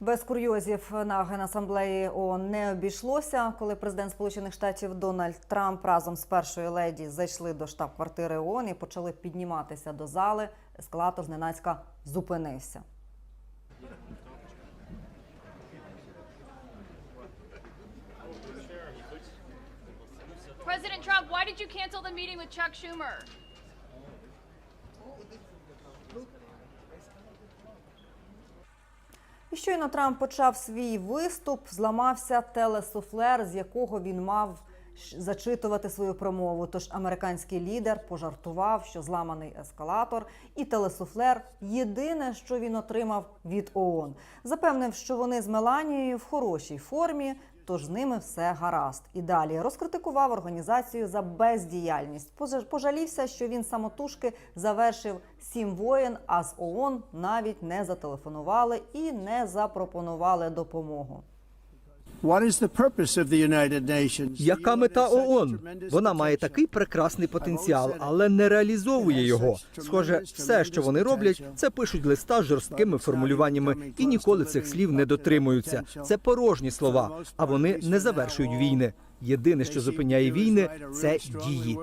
Без курйозів на генасамблеї ООН не обійшлося, коли президент Сполучених Штатів Дональд Трамп разом з першою леді зайшли до штаб-квартири ООН і почали підніматися до зали. Ескалатор зненацька зупинився. President Trump, why did you cancel the meeting with Chuck Schumer? І щойно Трамп почав свій виступ, зламався телесуфлер, з якого він мав зачитувати свою промову. Тож американський лідер пожартував, що зламаний ескалатор, і телесуфлер єдине, що він отримав від ООН. Запевнив, що вони з Меланією в хорошій формі. Тож з ними все гаразд. І далі розкритикував організацію за бездіяльність. Пожа- Пожалівся, що він самотужки завершив сім воєн, а з ООН навіть не зателефонували і не запропонували допомогу. Яка мета ООН? Вона має такий прекрасний потенціал, але не реалізовує його. Схоже, все, що вони роблять, це пишуть листа з жорсткими формулюваннями і ніколи цих слів не дотримуються. Це порожні слова, а вони не завершують війни. Єдине, що зупиняє війни, це дії.